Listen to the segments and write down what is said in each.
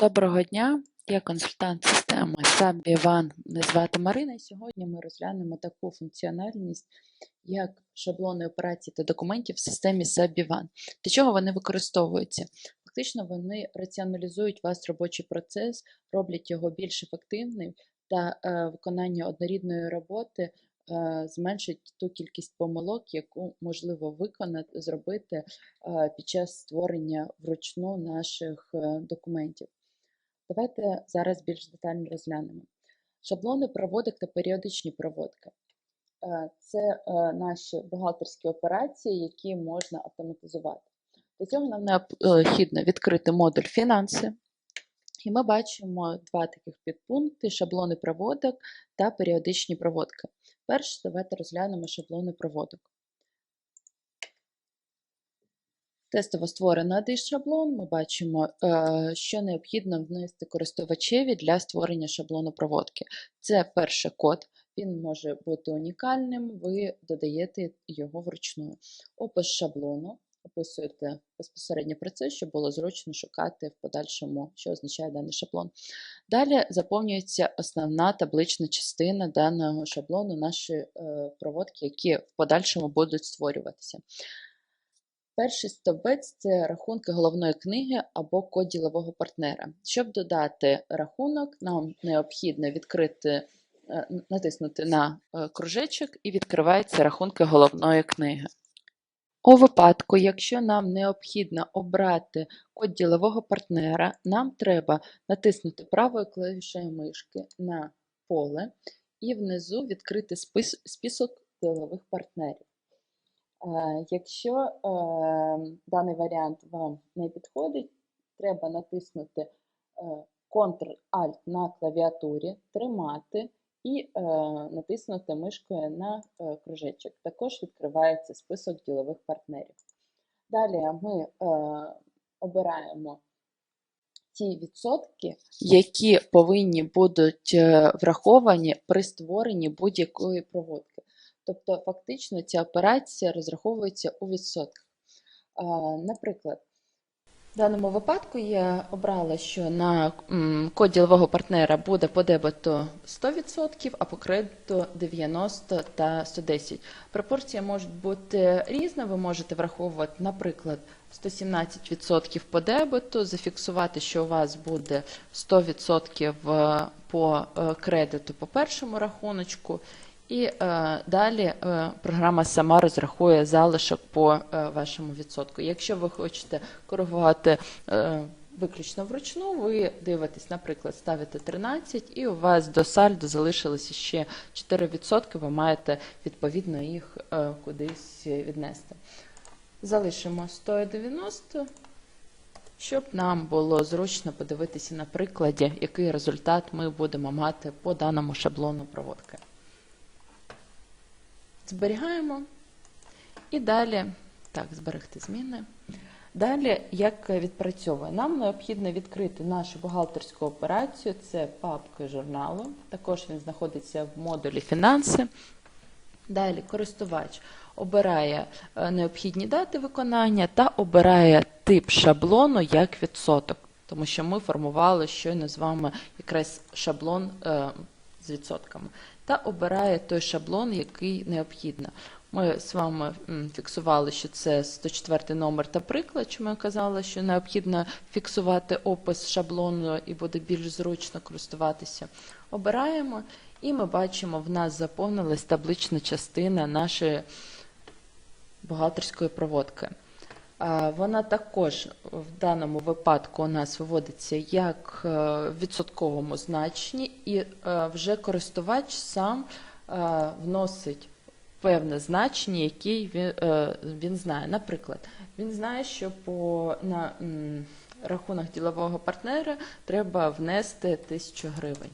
Доброго дня, я консультант системи One. Мене звати Марина. Сьогодні ми розглянемо таку функціональність, як шаблони операцій та документів в системі One. Для чого вони використовуються? Фактично, вони раціоналізують ваш робочий процес, роблять його більш ефективним та е, виконання однорідної роботи е, зменшить ту кількість помилок, яку можливо виконати, зробити е, під час створення вручну наших е, документів. Давайте зараз більш детально розглянемо. Шаблони проводок та періодичні проводки. Е, Це е, наші бухгалтерські операції, які можна автоматизувати. Для цього нам необхідно відкрити модуль фінанси. І ми бачимо два таких підпункти: шаблони проводок та періодичні проводки. Перше, давайте розглянемо шаблони проводок. Тестово створений шаблон. Ми бачимо, е, що необхідно внести користувачеві для створення шаблону проводки. Це перший код, він може бути унікальним, ви додаєте його вручну. Опис шаблону, описуєте безпосередньо процес, щоб було зручно шукати в подальшому, що означає даний шаблон. Далі заповнюється основна таблична частина даного шаблону, наші е, проводки, які в подальшому будуть створюватися. Перший стовбець це рахунки головної книги або код ділового партнера. Щоб додати рахунок, нам необхідно відкрити, е, натиснути на е, кружечок і відкриваються рахунки головної книги. У випадку, якщо нам необхідно обрати код ділового партнера, нам треба натиснути правою клавішею мишки на поле і внизу відкрити список ділових партнерів. Е, Якщо е, даний варіант вам не підходить, треба натиснути е, Ctrl-Alt на клавіатурі, тримати і е, натиснути мишкою на е, кружечок. Також відкривається список ділових партнерів. Далі ми е, обираємо ті відсотки, які повинні будуть е, враховані при створенні будь-якої проводки. Тобто, фактично, ця операція розраховується у відсотках. Наприклад, в даному випадку я обрала, що на код ділового партнера буде по дебету 100%, а по кредиту 90 та 110. Пропорція може бути різна. Ви можете враховувати, наприклад, 117% по дебету, зафіксувати, що у вас буде 100% по е, кредиту по першому рахуночку. І е, далі е, програма сама розрахує залишок по е, вашому відсотку. Якщо ви хочете коригувати е, виключно вручну, ви дивитесь, наприклад, ставите 13, і у вас до сальдо залишилося ще 4%, ви маєте відповідно їх е, кудись віднести. Залишимо 190, щоб нам було зручно подивитися на прикладі, який результат ми будемо мати по даному шаблону проводки. Зберігаємо. І далі, так, зберегти зміни. Далі, як відпрацьовує? Нам необхідно відкрити нашу бухгалтерську операцію, це папка журналу. Також він знаходиться в модулі фінанси. Далі користувач обирає е, необхідні дати виконання та обирає тип шаблону як відсоток, тому що ми формували щойно з вами якраз шаблон е, з відсотками, та обирає той шаблон, який необхідно. Ми з вами фіксували, що це 104 номер та приклад, чому я казала, що необхідно фіксувати опис шаблону і буде більш зручно користуватися. Обираємо, і ми бачимо, в нас заповнилась таблична частина нашої бухгалтерської проводки. Вона також в даному випадку у нас виводиться як е, в відсотковому значенні, і е, вже користувач сам е, вносить певне значення, яке він, знає. Наприклад, він знає, що на рахунок ділового партнера треба внести 1000 гривень.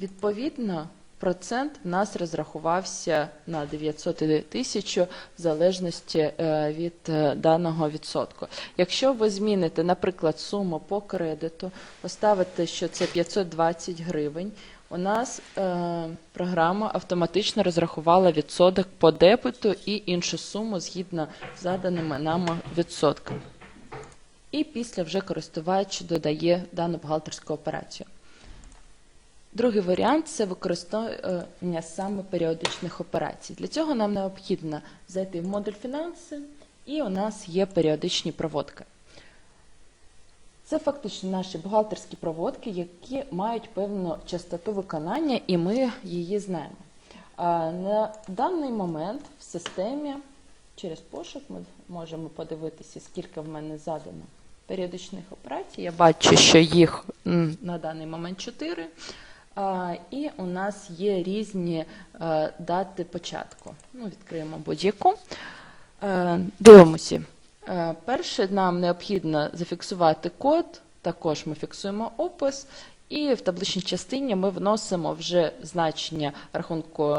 Відповідно, процент в нас розрахувався на 900 тисяч в залежності е, від е, даного відсотку. Якщо ви зміните, наприклад, суму по кредиту, поставите, що це 520 гривень, у нас е, програма автоматично розрахувала відсоток по дебету і іншу суму згідно з заданими нами відсотками. і після вже користувач додає дану бухгалтерську операцію. Другий варіант це використання саме періодичних операцій. Для цього нам необхідно зайти в модуль фінанси, і у нас є періодичні проводки. Це фактично наші бухгалтерські проводки, які мають певну частоту виконання, і ми її знаємо. На даний момент в системі через пошук ми можемо подивитися, скільки в мене задано періодичних операцій. Я бачу, що їх на даний момент 4. І у нас є різні е, дати початку. Ну, відкриємо будь-яку. Е, Дивимося. Е, Перше, нам необхідно зафіксувати код, також ми фіксуємо опис, і в табличній частині ми вносимо вже значення рахунку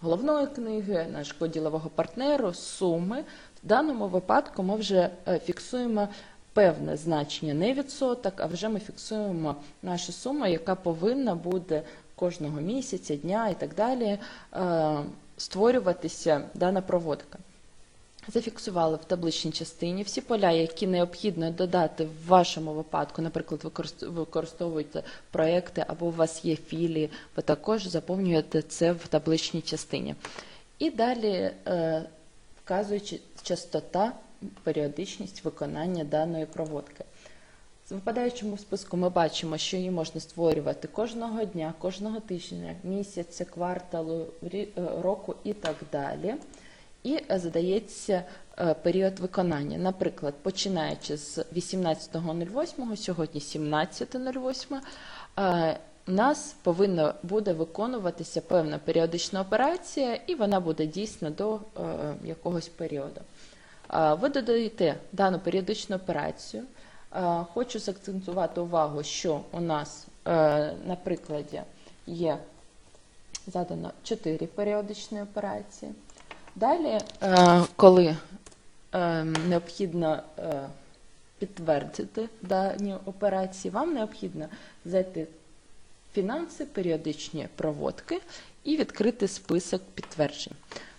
головної книги, нашого ділового партнеру, суми. В даному випадку ми вже фіксуємо певне значення, не відсоток, а вже ми фіксуємо нашу суму, яка повинна буде кожного місяця, дня і так далі е, створюватися дана проводка. Зафіксували в табличній частині всі поля, які необхідно додати в вашому випадку. Наприклад, ви корист- використовуєте проекти або у вас є філії, ви також заповнюєте це в табличній частині. І далі е, вказуючи частота, періодичність виконання даної проводки. В випадаючому списку ми бачимо, що її можна створювати кожного дня, кожного тижня, місяця, кварталу, е, року і так далі. І е, задається е, період виконання. Наприклад, починаючи з 18.08, сьогодні 17.08, е, у нас повинна буде виконуватися певна періодична операція, і вона буде дійсна до якогось періоду. Ви додаєте дану періодичну операцію. Хочу заакцентувати увагу, що у нас е, на прикладі є задано 4 періодичні операції. Далі, е, коли е, необхідно підтвердити дані операції, вам необхідно зайти в фінанси, періодичні проводки і відкрити список підтверджень.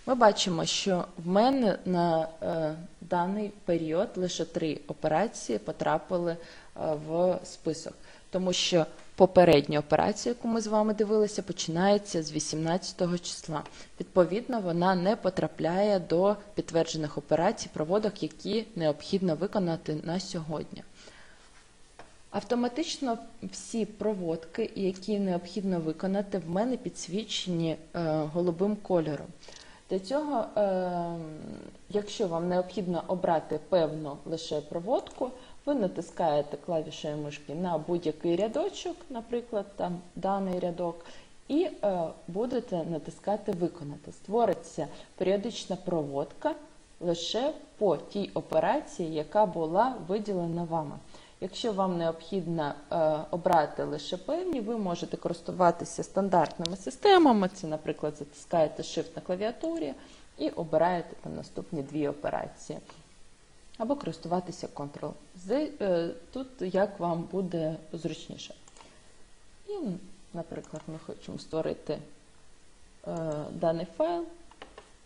Ми бачимо, що в мене на е, даний період лише три операції потрапили е, в список, тому що попередня операція, яку ми з вами дивилися, починається з 18 числа. Відповідно, вона не потрапляє до підтверджених операцій, проводок, які необхідно виконати на сьогодні. Автоматично всі проводки, які необхідно виконати, в мене підсвічені е, голубим кольором. Для цього, е, якщо вам необхідно обрати певну лише проводку, ви натискаєте клавішею мишки на будь-який рядочок, наприклад, там даний рядок, і е, будете натискати Виконати. Створиться періодична проводка лише по тій операції, яка була виділена вами. Якщо вам необхідно е, обрати лише певні, ви можете користуватися стандартними системами. Це, наприклад, затискаєте Shift на клавіатурі і обираєте там наступні дві операції. Або користуватися Ctrl. Z, е, тут як вам буде зручніше. І, наприклад, ми хочемо створити е, даний файл,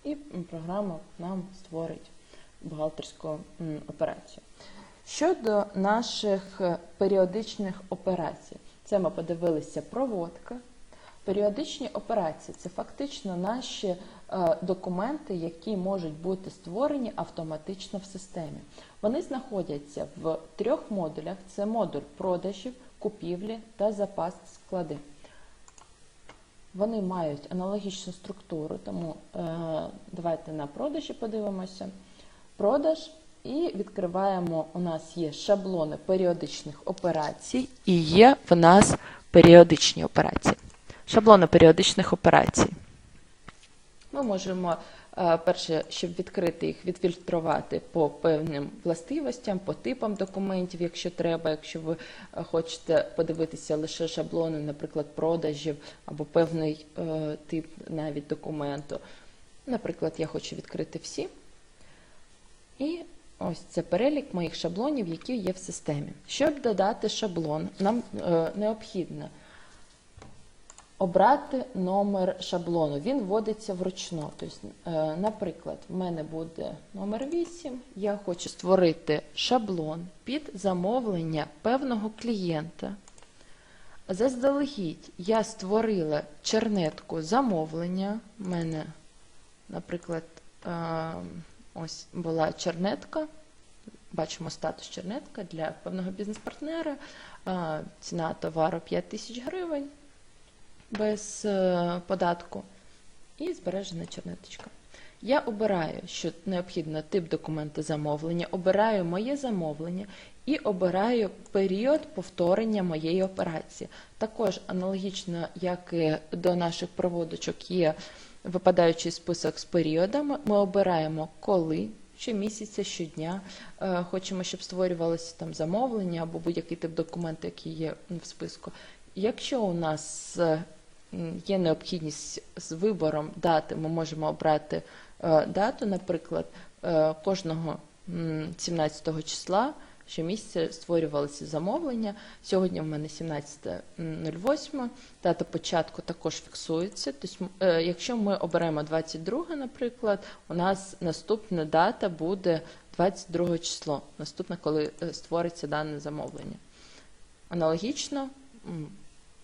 і програма нам створить бухгалтерську операцію. Щодо наших е, періодичних операцій, це ми подивилися проводка. Періодичні операції це фактично наші е, документи, які можуть бути створені автоматично в системі. Вони знаходяться в трьох модулях: це модуль продажів, купівлі та запас склади. Вони мають аналогічну структуру, тому е, давайте на продажі подивимося. Продаж і відкриваємо. У нас є шаблони періодичних операцій і є в нас періодичні операції. Шаблони періодичних операцій. Ми можемо е, перше, щоб відкрити їх, відфільтрувати по певним властивостям, по типам документів, якщо треба, якщо ви е, хочете подивитися лише шаблони, наприклад, продажів або певний е, тип навіть документу. Наприклад, я хочу відкрити всі. І ось це перелік моїх шаблонів, які є в системі. Щоб додати шаблон, нам е, необхідно Обрати номер шаблону. Він вводиться вручну. Тобто, е, наприклад, в мене буде номер 8. Я хочу створити шаблон під замовлення певного клієнта. Заздалегідь я створила чернетку замовлення. У мене, наприклад, е, ось була чернетка. Бачимо статус чернетка для певного бізнес-партнера. Ціна товару 5 тисяч гривень без е, податку. І збережена чернеточка. Я обираю, що необхідно тип документа замовлення, обираю моє замовлення і обираю період повторення моєї операції. Також аналогічно, як і до наших проводочок є випадаючий список з періодами, ми обираємо коли. Щомісяця, щодня Е, хочемо, щоб створювалося там замовлення або будь-який тип документу, який є в списку. Якщо у нас е, є необхідність з вибором дати, ми можемо обрати е, дату, наприклад, кожного м, 17 числа щомісяця створювалися замовлення. Сьогодні в мене 17.08, дата початку також фіксується. Тобто, е, якщо ми оберемо 22, наприклад, у нас наступна дата буде 22 число, наступне, коли е, створиться дане замовлення. Аналогічно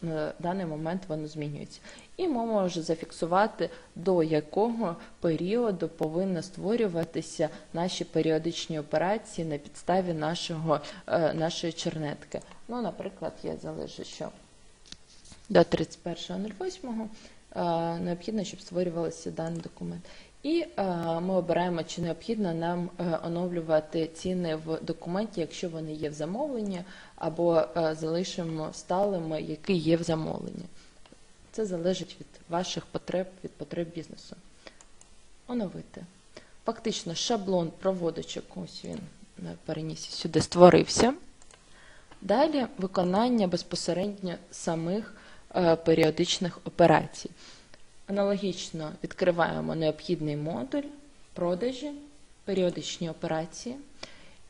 на даний момент воно змінюється. І ми можемо зафіксувати, до якого періоду повинні створюватися наші періодичні операції на підставі нашого, е, нашої чернетки. Ну, наприклад, я залишу, що до 31.08 е, необхідно, щоб створювався даний документ. І е, ми обираємо, чи необхідно нам е, оновлювати ціни в документі, якщо вони є в замовленні, або е, залишимо сталими, які є в замовленні. Це залежить від ваших потреб, від потреб бізнесу. Оновити. Фактично, шаблон проводочок, ось він е, перенісся сюди, створився. Далі виконання безпосередньо самих е, періодичних операцій. Аналогічно відкриваємо необхідний модуль, продажі, періодичні операції.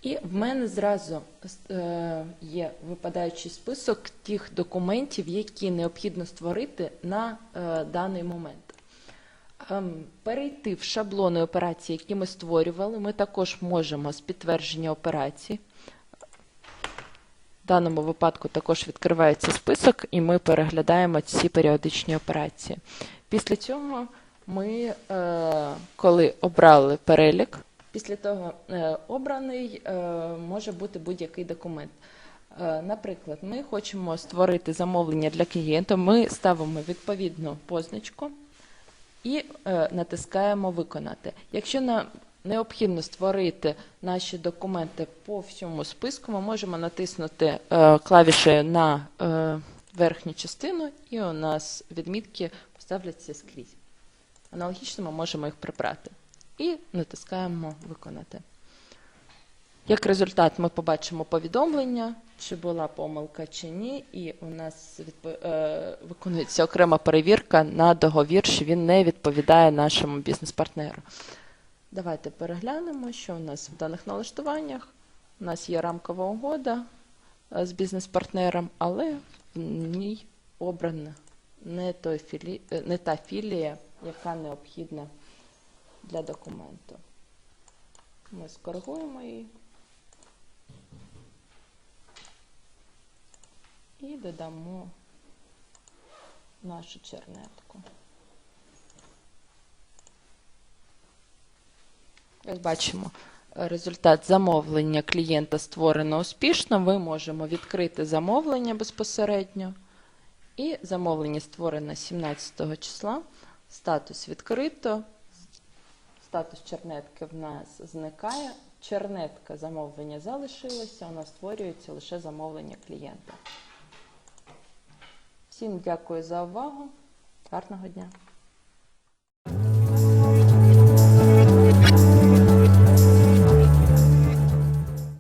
І в мене зразу е, є випадаючий список тих документів, які необхідно створити на е, даний момент. Ем, Перейти в шаблони операцій, які ми створювали, ми також можемо з підтвердження операцій. В даному випадку також відкривається список, і ми переглядаємо ці періодичні операції. Після цього ми, е, коли обрали перелік, після того е, обраний е, може бути будь-який документ. Наприклад, ми хочемо створити замовлення для клієнта, ми ставимо відповідну позначку і натискаємо Виконати. Якщо нам необхідно створити наші документи по всьому списку, ми можемо натиснути клавішею на верхню частину, і у нас відмітки поставляться скрізь. Аналогічно ми можемо їх прибрати. І натискаємо Виконати. Як результат, ми побачимо повідомлення, чи була помилка чи ні, і у нас е, виконується окрема перевірка на договір, що він не відповідає нашому бізнес-партнеру. Давайте переглянемо, що у нас в даних налаштуваннях. У нас є рамкова угода е, з бізнес-партнером, але в ній обрана е, не та філія, яка необхідна для документу. Ми скоригуємо її. І додамо нашу чернетку. Як бачимо, результат замовлення клієнта створено успішно. Ми можемо відкрити замовлення безпосередньо. І замовлення створено 17 числа. Статус відкрито. Статус чернетки в нас зникає. Чернетка замовлення залишилася, у нас створюється лише замовлення клієнта. Всім дякую за увагу. Гарного дня!